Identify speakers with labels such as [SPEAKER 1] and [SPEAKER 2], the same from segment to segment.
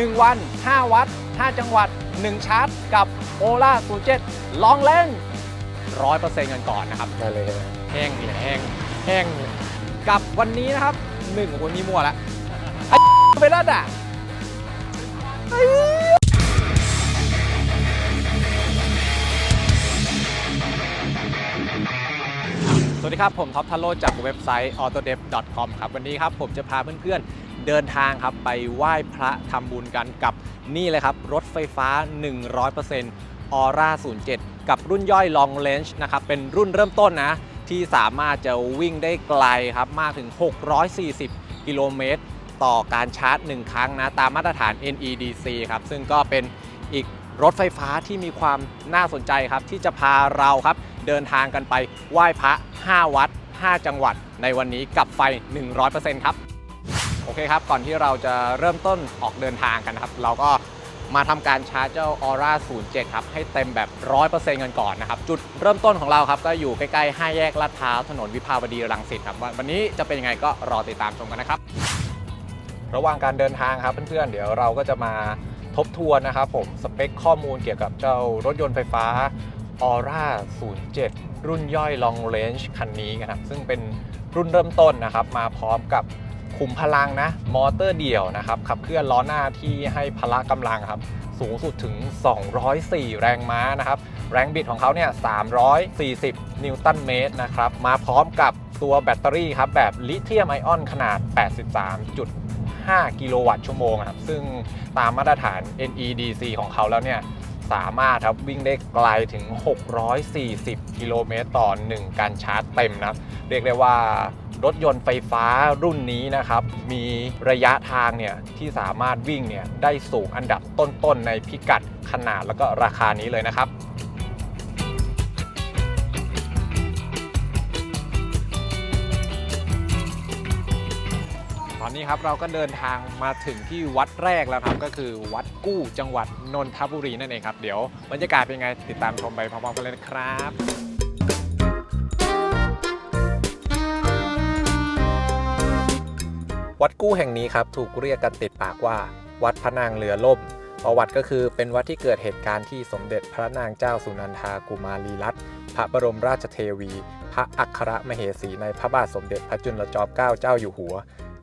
[SPEAKER 1] 1 วัน 5 วัตต์ 5 จังหวัด 1 ชาร์จ กับโอล่า07ลองเล่น 100%กันก่อนนะครับ
[SPEAKER 2] ได้เลยใช่ไหม
[SPEAKER 1] แห้งนี่แหละแห้งแห้งกับวันนี้นะครับหนึ่งคนนี้มั่วละไอ้ไปแล้วอะสวัสดีครับ ผมท็อปทัลโลจากเว็บไซต์ autodev.com ครับ วันนี้ครับ ผมจะพาเพื่อนๆ เดินทางครับไปไหว้พระทำบุญกันกับนี่เลยครับ รถไฟฟ้า 100% Aura 07 กับรุ่นย่อย Long Range นะครับเป็นรุ่นเริ่มต้นนะ ที่สามารถจะวิ่งได้ไกลครับ มากถึง 640 กิโลเมตร ต่อการชาร์จ 1 ครั้งนะ ตามมาตรฐาน NEDC ครับ ซึ่งก็เป็นอีกรถไฟฟ้าที่มีความน่าสนใจครับ ที่จะพาเราครับ เดินทางกันไปไหว้พระ 5 วัด 5 จังหวัดในวันนี้กับไฟ 100%ครับ โอเคครับ ก่อนที่เราจะเริ่มต้นออกเดินทางกันนะครับ เราก็มาทำการชาร์จเจ้า Aura 07 ครับ ให้เต็มแบบ 100%กันก่อนนะครับ จุดเริ่มต้นของเราครับ ก็อยู่ใกล้ๆ5แยกลาดพร้าวถนนวิภาวดีรังสิตครับวันนี้จะเป็นยังไงก็รอติดตามชมกันนะครับ ระหว่างการเดินทางครับเพื่อนๆ เดี๋ยวเราก็จะมาทบทวนนะครับผมสเปคข้อมูลเกี่ยวกับเจ้ารถยนต์ไฟฟ้า Aura 07 รุ่นย่อย Long Range คันนี้กันครับซึ่งเป็นรุ่นเริ่มต้นนะครับ มาพร้อมกับ ขุมพลังนะ มอเตอร์เดี่ยวนะครับ ขับเคลื่อนล้อหน้าที่ให้พละกำลังครับ สูงสุดถึง 204 แรงม้านะครับ แรงบิดของเขาเนี่ย 340 นิวตันเมตรนะครับ มาพร้อมกับตัวแบตเตอรี่ครับ แบบลิเธียมไอออนขนาด 83.5 กิโลวัตต์ชั่วโมงครับ ซึ่งตามมาตรฐาน NEDC ของเขาแล้วเนี่ยสามารถครับวิ่งได้ไกลถึง 640 กิโลเมตรต่อ 1 การชาร์จเต็มนะ เรียกได้ว่า รถยนต์ไฟฟ้ารุ่นนี้นะครับ มีระยะทางเนี่ยที่สามารถวิ่งเนี่ยได้สูงอันดับต้นๆในพิกัดขนาดแล้วก็ราคานี้เลยนะครับตอนนี้ครับเราก็เดินทางมาถึงที่วัดแรกแล้วครับก็คือวัดกู้จังหวัดนนทบุรีนั่นเองครับ เดี๋ยวบรรยากาศเป็นไงติดตามชมไปพร้อมๆกันเลยนะครับ วัดกู้แห่งนี้ครับถูกเรียกกันติดปากว่า วัดพระนางเรือล่ม ประวัติก็คือเป็นวัดที่เกิดเหตุการณ์ที่สมเด็จพระนางเจ้าสุนันทากุมารีรัตน์พระบรมราชเทวี พระอัครมเหสีในพระบาทสมเด็จพระจุลจอมเกล้าเจ้าอยู่หัว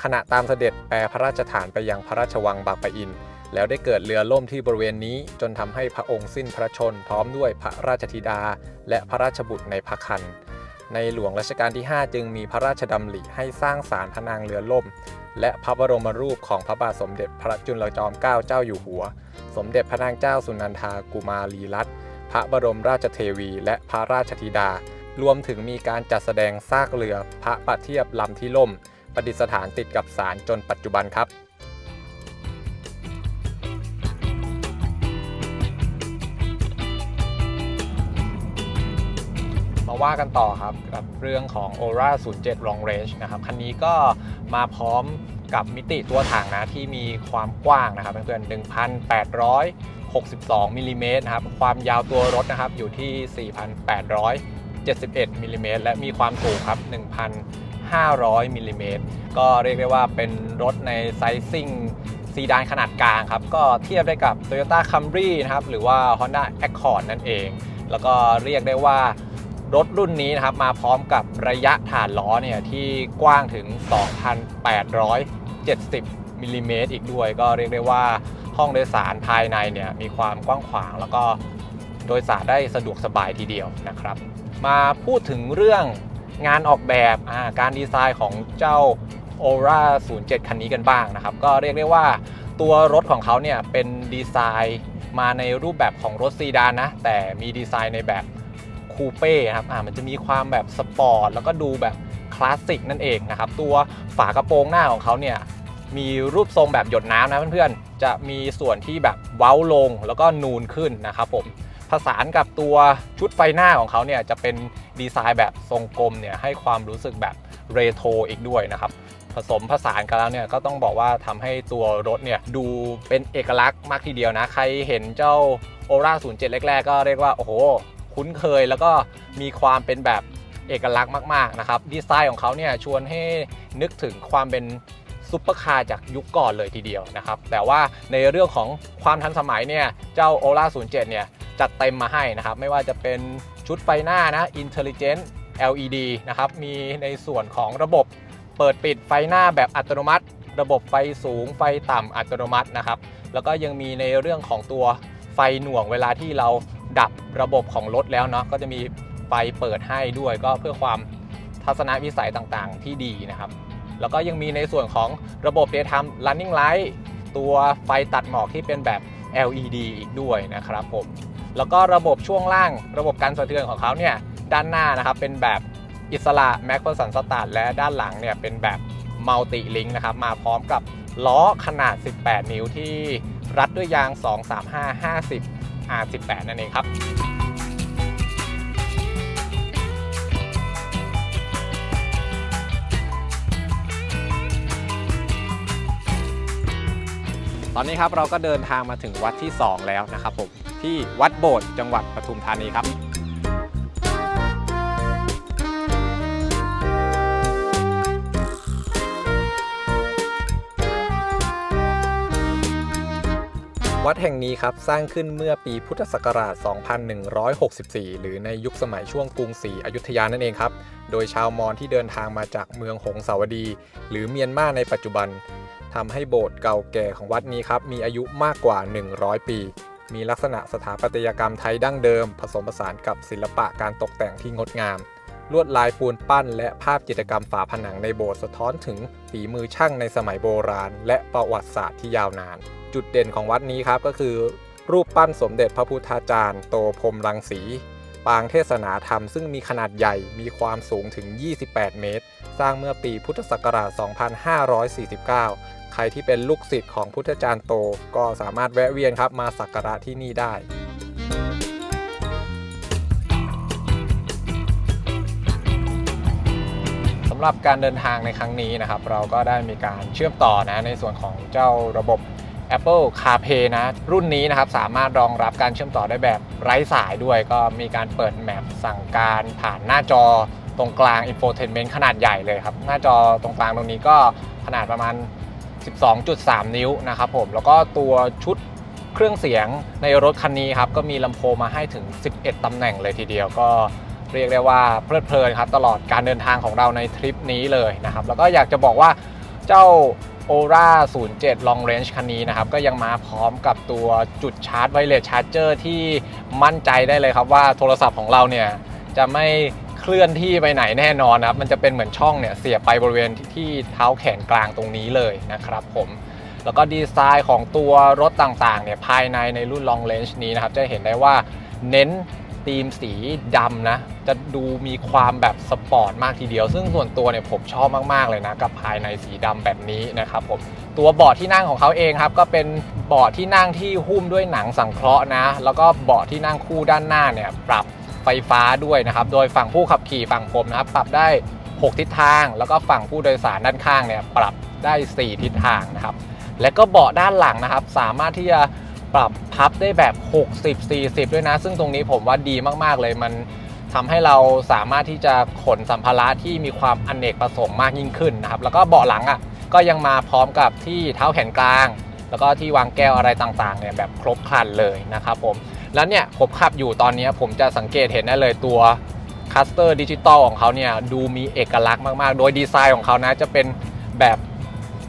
[SPEAKER 1] ขณะตามเสด็จแปรพระราชฐานไปยังพระราชวังบางปะอิน แล้วได้เกิดเรือล่มที่บริเวณนี้จนทำให้พระองค์สิ้นพระชนพร้อมด้วยพระราชธิดา และพระราชบุตรในพระคันในหลวงรัชกาลที่ 5 จึงมีพระราชดำริให้สร้างศาลพระนางเรือล่ม และพระบรมรูปของพระบาทสมเด็จพระจุลจอมเกล้าเจ้าอยู่หัว สมเด็จพระนางเจ้าสุนันทากุมารีรัตน์พระบรมราชเทวี และพระราชธิดา รวมถึงมีการจัดแสดงซากเรือพระประเทียบลำที่ล่ม ประดิษฐานติดกับศาลจนปัจจุบันครับ ว่ากันต่อครับกับเรื่องของ Aura 07 Long Range นะครับคันนี้ก็มาพร้อมกับมิติตัวถังนะที่มีความกว้างนะครับเพื่อนๆ1,862มิลลิเมตรนะครับความยาวตัวรถนะครับอยู่ที่ 4,871มิลลิเมตรและมีความสูงครับ 1,500มิลลิเมตรก็เรียกได้ว่าเป็นรถในไซซิ่งซีดานขนาดกลางครับ ก็เทียบได้กับ Toyota Camry นะครับหรือว่า Honda Accord นั่นเอง แล้วก็เรียกได้ว่า รถรุ่นนี้นะครับมาพร้อมกับระยะฐานล้อเนี่ยที่กว้างถึง 2,870มิลลิเมตรอีกด้วย ก็เรียกได้ว่าห้องโดยสารภายในเนี่ยมีความกว้างขวาง แล้วก็โดยสารได้สะดวกสบายทีเดียวนะครับ มาพูดถึงเรื่องงานออกแบบการดีไซน์ของเจ้า Aura 07 คันนี้กันบ้างนะครับ ก็เรียกได้ว่าตัวรถของเขาเนี่ยเป็นดีไซน์มาในรูปแบบของรถซีดานนะ แต่มีดีไซน์ในแบบ คูเป้ครับอ่ามันจะมีความแบบสปอร์ตแล้วก็ดูแบบคลาสสิกนั่นเองนะครับ ตัวฝากระโปรงหน้าของเขาเนี่ยมีรูปทรงแบบหยดน้ำนะเพื่อนๆ จะมีส่วนที่แบบเว้าลงแล้วก็นูนขึ้นนะครับผมผสานกับตัวชุดไฟหน้าของเขาเนี่ยจะเป็นดีไซน์แบบทรงกลมเนี่ยให้ความรู้สึกแบบเรโทรอีกด้วยนะครับ ผสมผสานกันแล้วเนี่ยก็ต้องบอกว่าทำให้ตัวรถเนี่ยดูเป็นเอกลักษณ์มากทีเดียวนะ ใครเห็นเจ้า Aura 07 แรก ๆ ก็เรียกว่า โอ้โห คุ้นเคย แล้วก็มีความเป็นแบบเอกลักษณ์มากๆนะครับดีไซน์ของเขาเนี่ยชวนให้นึกถึงความเป็นซุปเปอร์คาร์จากยุคก่อนเลยทีเดียวนะครับ แต่ว่าในเรื่องของความทันสมัยเนี่ย เจ้า Ola 07 เนี่ย จัดเต็มมาให้นะครับ ไม่ว่าจะเป็นชุดไฟหน้านะ Intelligent LED นะครับ มีในส่วนของระบบเปิดปิดไฟหน้าแบบอัตโนมัติ ระบบไฟสูงไฟต่ำอัตโนมัตินะครับ แล้วก็ยังมีในเรื่องของตัวไฟหน่วงเวลาที่เรา ดับระบบของรถแล้วเนาะก็จะมีไฟเปิดให้ด้วยก็เพื่อความทัศนวิสัยต่างๆ ที่ดีนะครับ แล้วก็ยังมีในส่วนของระบบ daytime running light ตัวไฟตัดหมอกที่เป็นแบบ LED อีกด้วยนะครับผมแล้วก็ระบบช่วงล่างระบบการสะเทือนของเขาเนี่ยด้านหน้านะครับเป็นแบบอิสระ m a c p h e r s o n Start และด้านหลังเนี่ยเป็นแบบ Multi Link นะครับมาพร้อมกับล้อขนาด 18 นิ้วที่รัดด้วยยาง 235 50 R18 นั่นเองครับตอนนี้ครับเราก็เดินทางมาถึงวัดที่ 2 แล้วนะครับผมที่วัดโบสถ์จังหวัดปทุมธานีครับ วัดแห่งนี้ครับสร้างขึ้นเมื่อปีพุทธศักราช 2164 หรือในยุคสมัยช่วงกรุงศรีอยุธยานั่นเองครับ โดยชาวมอญที่เดินทางมาจากเมืองหงสาวดี หรือเมียนมาในปัจจุบันทำให้โบสถ์เก่าแก่ของวัดนี้ครับมีอายุมากกว่า 100 ปี มีลักษณะสถาปัตยกรรมไทยดั้งเดิม ผสมผสานกับศิลปะการตกแต่งที่งดงาม ลวดลายปูนปั้น และภาพจิตรกรรมฝาผนังในโบสถ์สะท้อนถึงฝีมือช่างในสมัยโบราณ และประวัติศาสตร์ที่ยาวนาน จุดเด่นของวัดนี้ครับก็คือ รูปปั้นสมเด็จพระพุทธาจารย์ โตพรมรังสี ปางเทศนาธรรมซึ่งมีขนาดใหญ่มีความสูงถึง 28 เมตร สร้างเมื่อปีพุทธศักราช 2549 ใครที่เป็นลูกศิษย์ของพุทธจารย์โตก็สามารถแวะเวียนครับมาสักการะที่นี่ได้ำหรับการเดินทางในครั้งนี้นะครับ เราก็ได้มีการเชื่อมต่อนะในส่วนของเจ้าระบบ Apple CarPlay นะ รุ่นนี้นะครับ สามารถรองรับการเชื่อมต่อได้แบบไร้สายด้วย ก็มีการเปิดแมปสั่งการผ่านหน้าจอตรงกลาง Infotainment ขนาดใหญ่เลยครับ หน้าจอตรงกลางตรงนี้ก็ขนาดประมาณ 12.3 นิ้วนะครับผม แล้วก็ตัวชุดเครื่องเสียงในรถคันนี้ครับ ก็มีลำโพงมาให้ถึง 11ตำแหน่งเลยทีเดียวก็ เรียกได้ว่าเพลิดเพลินครับตลอดการเดินทางของเราในทริปนี้เลยนะครับ แล้วก็อยากจะบอกว่าเจ้า Ora 07 Long Range คันนี้นะครับ ก็ยังมาพร้อมกับตัวจุดชาร์จไวเลสชาร์จเจอร์ที่มั่นใจได้เลยครับว่าโทรศัพท์ของเราเนี่ยจะไม่เคลื่อนที่ไปไหนแน่นอนนะครับ มันจะเป็นเหมือนช่องเนี่ยเสียบไปบริเวณที่เท้าแขนกลางตรงนี้เลยนะครับผมแล้วก็ดีไซน์ของตัวรถต่างๆเนี่ยภายในในรุ่น Long Range นี้นะครับ จะเห็นได้ว่าเน้น ธีมสีดำนะ จะดูมีความแบบสปอร์ตมากทีเดียว ซึ่งส่วนตัวเนี่ยผมชอบมาก ๆ เลยนะ กับภายในสีดำแบบนี้นะครับผม ตัวเบาะที่นั่งของเขาเองครับ ก็เป็นเบาะที่นั่งที่หุ้มด้วยหนังสังเคราะห์นะ แล้วก็เบาะที่นั่งคู่ด้านหน้าเนี่ยปรับไฟฟ้าด้วยนะครับ โดยฝั่งผู้ขับขี่ฝั่งผมนะครับปรับได้ 6 ทิศทาง แล้วก็ฝั่งผู้โดยสารด้านข้างเนี่ยปรับได้ 4 ทิศทางนะครับ และก็เบาะด้านหลังนะครับ สามารถที่จะ ปรับพับได้แบบ 60 40 ด้วยนะ ซึ่งตรงนี้ผมว่าดีมากๆเลยมันทำให้เราสามารถที่จะขนสัมภาระที่มีความอนเนกประสงค์มากยิ่งขึ้นนะครับ แล้วก็เบาะหลังอะก็ยังมาพร้อมกับที่เท้าแขนกลาง แล้วก็ที่วางแก้วอะไรต่างๆเนี่ยแบบครบครันเลยนะครับผม แล้วเนี่ยผมขับอยู่ตอนนี้ผมจะสังเกตเห็นได้เลยตัวคัสเตอร์ดิจิตอลของเขาเนี่ยดูมีเอกลักษณ์มากๆ โดยดีไซน์ของเขานะจะเป็นแบบ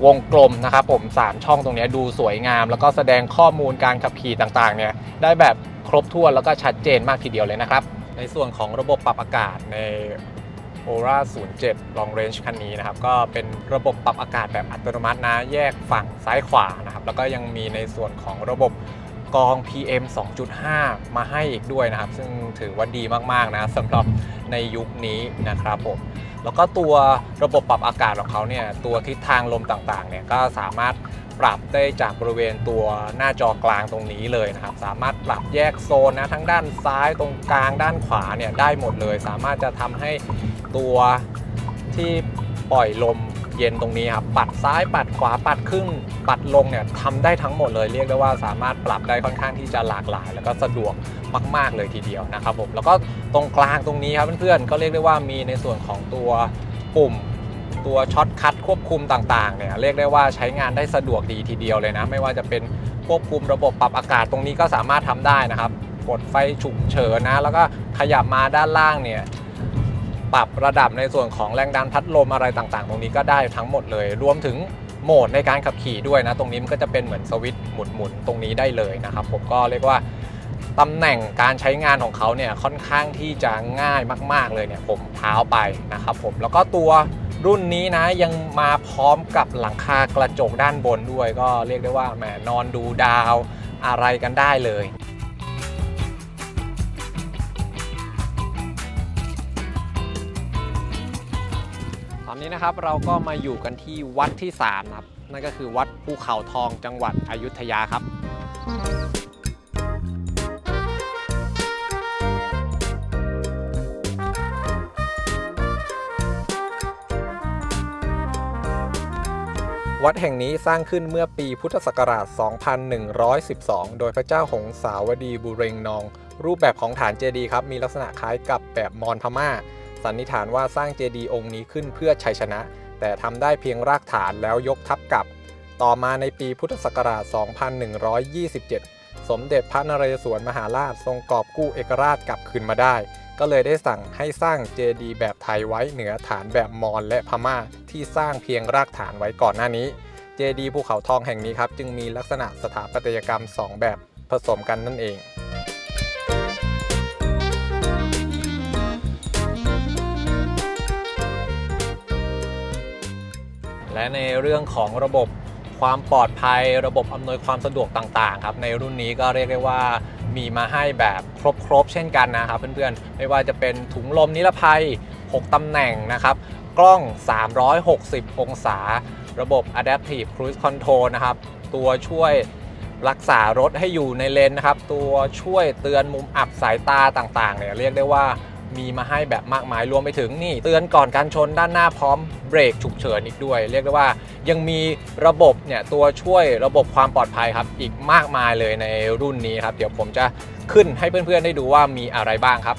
[SPEAKER 1] วงกลมนะครับผม 3 ช่องตรงนี้ดูสวยงาม แล้วก็แสดงข้อมูลการขับขี่ต่างๆเนี่ยได้แบบครบถ้วนแล้วก็ชัดเจนมากทีเดียวเลยนะครับ ในส่วนของระบบปรับอากาศใน Ora 07 Long Range คันนี้นะครับ ก็เป็นระบบปรับอากาศแบบอัตโนมัตินะ แยกฝั่งซ้ายขวานะครับ แล้วก็ยังมีในส่วนของระบบกรอง PM 2.5 มาให้อีกด้วยนะครับ ซึ่งถือว่าดีมากๆนะสำหรับในยุคนี้นะครับผม แล้วก็ตัวระบบปรับอากาศของเขาเนี่ยตัวทิศทางลมต่างๆเนี่ยก็สามารถปรับได้จากบริเวณตัวหน้าจอกลางตรงนี้เลยนะครับ สามารถปรับแยกโซนนะทั้งด้านซ้ายตรงกลางด้านขวาเนี่ยได้หมดเลย สามารถจะทำให้ตัวที่ปล่อยลม เย็นตรงนี้ครับ ปัดซ้ายปัดขวาปัดขึ้น ปัดลงเนี่ยทำได้ทั้งหมดเลยเรียกได้ว่าสามารถปรับได้ค่อนข้างที่จะหลากหลาย แล้วก็สะดวกมาก ๆ เลยทีเดียวนะครับผมแล้วก็ตรงกลางตรงนี้ครับเพื่อนๆก็เรียกได้ว่ามีในส่วนของตัวปุ่มตัวช็อตคัทควบคุมต่างๆเนี่ยเรียกได้ว่าใช้งานได้สะดวกดีทีเดียวเลยนะ ไม่ว่าจะเป็นควบคุมระบบปรับอากาศตรงนี้ก็สามารถทำได้นะครับ กดไฟฉุกเฉินนะ แล้วก็ขยับมาด้านล่างเนี่ย ปรับระดับในส่วนของแรงดันพัดลมอะไรต่างๆ ตรงนี้ก็ได้ทั้งหมดเลย รวมถึงโหมดในการขับขี่ด้วยนะ ตรงนี้มันก็จะเป็นเหมือนสวิตช์หมุนๆตรงนี้ได้เลยนะครับ ผมก็เรียกว่าตำแหน่งการใช้งานของเขาเนี่ยค่อนข้างที่จะง่ายมาก ๆเลยเนี่ยผมเท้าไปนะครับผมแล้วก็ตัวรุ่นนี้นะยังมาพร้อมกับหลังคากระจกด้านบนด้วย ก็เรียกได้ว่าแหมนอนดูดาวอะไรกันได้เลย นี้นะครับเราก็มาอยู่กันที่วัดที่3ครับนั่นก็คือวัดภูเขาทองจังหวัดอยุธยาครับ วัดแห่งนี้สร้างขึ้นเมื่อปีพุทธศักราช 2112 โดยพระเจ้าหงสาวดีบุเรงนอง รูปแบบของฐานเจดีย์ครับ มีลักษณะคล้ายกับแบบมอญพม่า สันนิษฐานว่าสร้างเจดีย์องค์นี้ขึ้นเพื่อชัยชนะ แต่ทำได้เพียงรากฐานแล้วยกทับกลับ ต่อมาในปีพุทธศักราช 2127 สมเด็จพระนเรศวรมหาราชทรงกอบกู้เอกราชกลับคืนมาได้ ก็เลยได้สั่งให้สร้างเจดีย์แบบไทยไว้เหนือฐานแบบมอญและพม่าที่สร้างเพียงรากฐานไว้ก่อนหน้านี้ เจดีย์ภูเขาทองแห่งนี้ครับจึงมีลักษณะสถาปัตยกรรม 2 แบบผสมกันนั่นเอง และในเรื่องของระบบความปลอดภัย ระบบอำนวยความสะดวกต่างๆครับในรุ่นนี้ก็เรียกได้ว่ามีมาให้แบบครบๆ เช่นกันนะครับเพื่อนๆ ไม่ว่าจะเป็นถุงลมนิรภัย 6ตำแหน่งนะครับ กล้อง 360 องศา ระบบ Adaptive Cruise Control นะครับ ตัวช่วยรักษารถให้อยู่ในเลนนะครับ ตัวช่วยเตือนมุมอับสายตาต่างๆเนี่ยเรียกได้ว่า มีมาให้แบบมากมายรวมไปถึงนี่ เตือนก่อนการชนด้านหน้าพร้อมเบรกฉุกเฉินอีกด้วย เรียกได้ว่ายังมีระบบเนี่ยตัวช่วยระบบความปลอดภัยครับ อีกมากมายเลยในรุ่นนี้ครับ เดี๋ยวผมจะขึ้นให้เพื่อนๆได้ดูว่ามีอะไรบ้างครับ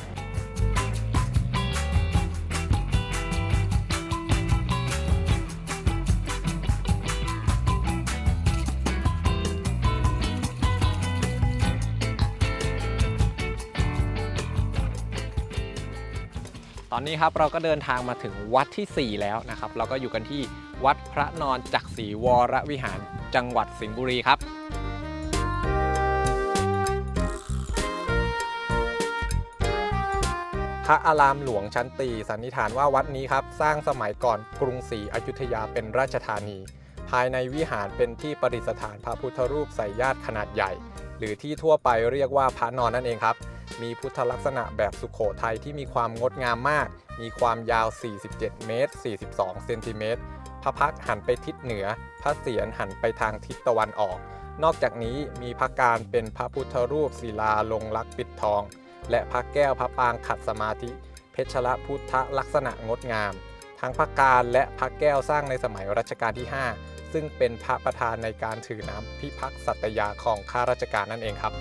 [SPEAKER 1] อนนี้ครับเราก็เดินทางมาถึงวัดทีสี่ 4 แล้วนะครับ เราก็อยู่กันที่วัดพระนอนจักรีวรวิหารจังหวัดสิงห์บุรีครับพระอารามหลวงชั้นตีสันนิษฐานว่าวัดนี้ครับ สร้างสมัยก่อนกรุงศรีอยุธยาเป็นราชธานี ภายในวิหารเป็นที่ประดิษฐานพระพุทธรูปใส่ญาติขนาดใหญ่ หรือที่ทั่วไปเรียกว่าพระนอนนั่นเองครับ มีพุทธลักษณะแบบสุขโขทัยที่มีความงดงามมาก มีความยาว 47 เมตร 42 เซนติเมตร พระพักหันไปทิศเหนือ พระเศียรหันไปทางทิศตะวันออก นอกจากนี้มีพระการเป็นพระพุทธรูปศิลาลงลักปิดทอง และพระแก้วพระปางขัดสมาธิ เพชรพุทธลักษณะงดงาม ทั้งพระการและพระแก้วสร้างในสมัยรัชกาลที่ 5 ซึ่งเป็นพระประธานในการถือน้ำพิพักษ์สัตยาของข้าราชการนั่นเองครับ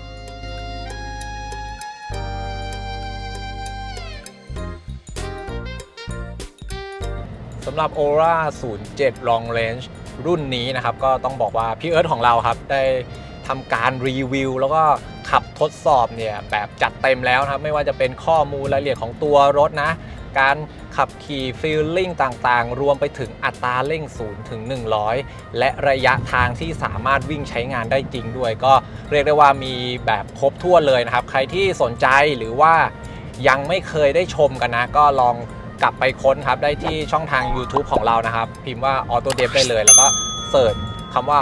[SPEAKER 1] สำหรับ Aura 07 Long Range รุ่นนี้นะครับ ก็ต้องบอกว่าพี่เอิร์ธของเราครับ ได้ทำการรีวิว แล้วก็ขับทดสอบเนี่ย แบบจัดเต็มแล้วนะครับ ไม่ว่าจะเป็นข้อมูลรายละเอียดของตัวรถนะ การขับขี่ฟีลลิ่งต่างๆ รวมไปถึงอัตราเร่ง0ถึง 100 และระยะทางที่สามารถวิ่งใช้งานได้จริงด้วย ก็เรียกได้ว่ามีแบบครบถ้วนเลยนะครับ ใครที่สนใจหรือว่ายังไม่เคยได้ชมกันนะ ก็ลอง กลับไปค้นครับได้ที่ช่องทาง YouTube ของเรานะครับ พิมพ์ว่า Auto d e v ได้เลย แล้วก็เสิร์ชคำว่า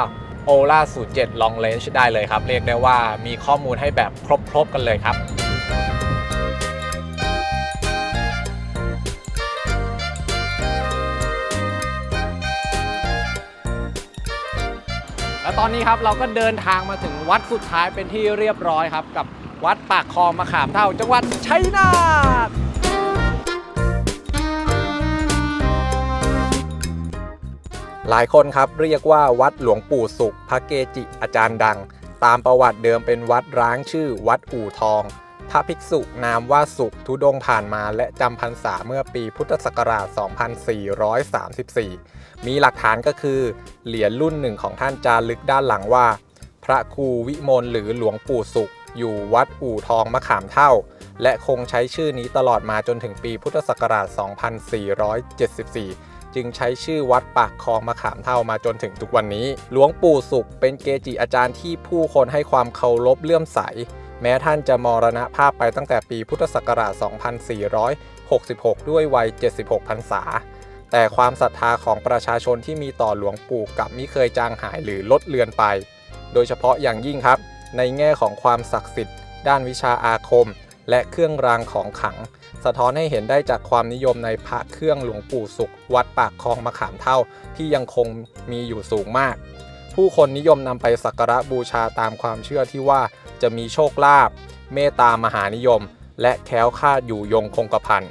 [SPEAKER 1] Ola 07 Long Range ได้เลยครับ เรียกได้ว่ามีข้อมูลให้แบบครบ ๆ กันเลยครับและตอนนี้ครับเราก็เดินทางมาถึงวัดสุดท้ายเป็นที่เรียบร้อยครับ กับวัดปากคลองมะขามเท่าจังหวัดชัยนาท หลายคนครับเรียกว่าวัดหลวงปู่สุขพระเกจิอาจารย์ดัง ตามประวัติเดิมเป็นวัดร้างชื่อวัดอู่ทอง พระภิกษุนามว่าสุขทุดงผ่านมาและจำพรรษาเมื่อปีพุทธศักราช 2434 มีหลักฐานก็คือ เหรียญรุ่นหนึ่งของท่านจารึกด้านหลังว่า พระครูวิมลหรือหลวงปู่สุข อยู่วัดอู่ทองมะขามเท่า และคงใช้ชื่อนี้ตลอดมาจนถึงปีพุทธศักราช 2474 จึงใช้ชื่อวัดปากคลองมะขามเท่ามาจนถึงทุกวันนี้ หลวงปู่สุขเป็นเกจิอาจารย์ที่ผู้คนให้ความเคารพเลื่อมใส แม้ท่านจะมรณภาพไปตั้งแต่ปีพุทธศักราช 2466 ด้วยวัย 76 พรรษา แต่ความศรัทธาของประชาชนที่มีต่อหลวงปู่กลับมิเคยจางหายหรือลดเลือนไป โดยเฉพาะอย่างยิ่งครับ ในแง่ของความศักดิ์สิทธิ์ ด้านวิชาอาคม และเครื่องรางของขลัง สะท้อนให้เห็นได้จากความนิยมในพระเครื่องหลวงปู่สุข วัดปากคลองมะขามเท่าที่ยังคงมีอยู่สูงมาก ผู้คนนิยมนำไปสักการะบูชาตามความเชื่อที่ว่าจะมีโชคลาภเมตตามหานิยม และแค้วคาดอยู่ยงคงกระพัน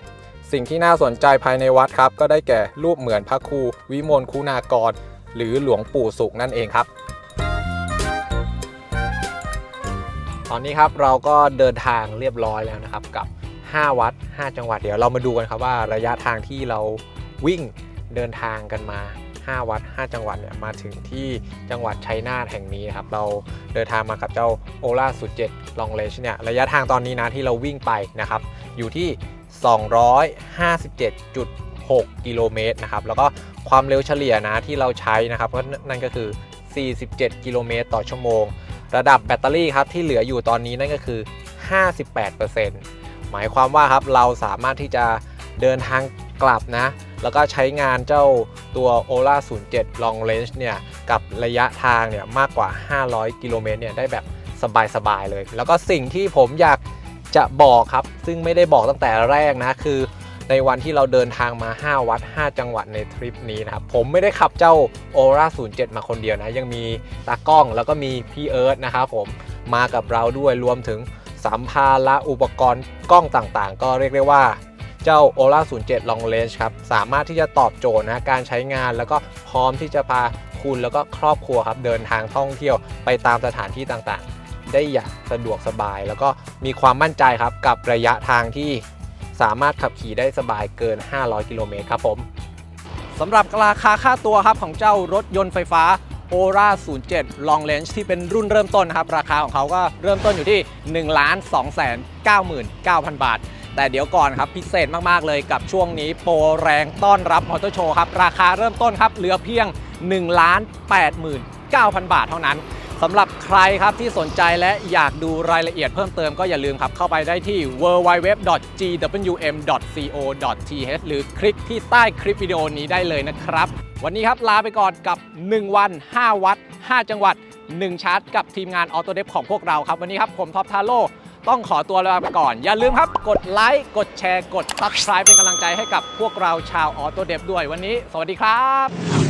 [SPEAKER 1] สิ่งที่น่าสนใจภายในวัดครับ ก็ได้แก่รูปเหมือนพระครูวิมลคุณากร หรือหลวงปู่สุขนั่นเองครับ ตอนนี้ครับเราก็เดินทางเรียบร้อยแล้วนะครับกับ 5 วัด 5 จังหวัดเดี๋ยวเรามาดูกันครับว่าระยะทางที่เราวิ่งเดินทางกันมา 5 วัด 5 จังหวัดเนี่ยมาถึงที่จังหวัดชัยนาทแห่งนี้ครับเราเดินทางมากับเจ้าโอล่าสุดเจ็ดลองเลชเนี่ยระยะทางตอนนี้นะที่เราวิ่งไปนะครับอยู่ที่ 257.6 กิโลเมตรนะครับแล้วก็ความเร็วเฉลี่ยนะที่เราใช้นะครับก็นั่นก็คือ 47 กิโลเมตรต่อชั่วโมง ระดับแบตเตอรี่ครับที่เหลืออยู่ตอนนี้นั่นก็คือ 58%หมายความว่าครับเราสามารถที่จะเดินทางกลับนะ แล้วก็ใช้งานเจ้าตัว Ola 07 Long Range เนี่ย กับระยะทางเนี่ยมากกว่า 500 กิโลเมตรเนี่ยได้แบบสบายๆเลย แล้วก็สิ่งที่ผมอยากจะบอกครับ ซึ่งไม่ได้บอกตั้งแต่แรกนะ คือ ในวันที่เราเดินทางมา 5 วัด 5 จังหวัดในทริปนี้นะครับ ผมไม่ได้ขับเจ้า Aura 07 มาคนเดียวนะ ยังมีตากล้องแล้วก็มีพี่เอิร์ธนะครับผมมากับเราด้วยรวมถึงสัมภาระอุปกรณ์กล้องต่างๆ ก็เรียกได้ว่าเจ้า Aura 07 Long Range ครับ สามารถที่จะตอบโจทย์นะการใช้งานแล้วก็พร้อมที่จะพาคุณแล้วก็ครอบครัวครับเดินทางท่องเที่ยวไปตามสถานที่ต่างๆ ได้อย่างสะดวกสบาย แล้วก็มีความมั่นใจครับกับระยะทางที่ สามารถขับขี่ได้สบายเกิน 500 กิโลเมตรครับผมสำหรับราคาค่าตัวครับของเจ้ารถยนต์ไฟฟ้า Ora 07 Long Range ที่เป็นรุ่นเริ่มต้นครับ ราคาของเขาก็เริ่มต้นอยู่ที่ 1 2 9 9 0 0 0 บาท แต่เดี๋ยวก่อนครับพิเศษมาก ๆ เลยกับช่วงนี้โปรแรงต้อนรับมอเตอร์โชว์ครับ ราคาเริ่มต้นครับเหลือเพียง 1 8 9 0 0 0 บาทเท่านั้น สำหรับใครครับที่สนใจและอยากดูรายละเอียดเพิ่มเติมก็อย่าลืมครับ เข้าไปได้ที่ www.gwm.co.th หรือคลิกที่ใต้คลิปวิดีโอนี้ได้เลยนะครับ วันนี้ครับลาไปก่อนกับ 1 วัน 5 วัด 5 จังหวัด 1 ชาร์จกับทีมงานออโตเดฟของพวกเราครับ วันนี้ครับผมท็อปทาโร่ต้องขอตัวลาไปก่อน อย่าลืมครับกดไลค์กดแชร์ กด Subscribe เป็นกำลังใจให้กับพวกเราชาวออโตเดฟด้วยวันนี้ สวัสดีครับ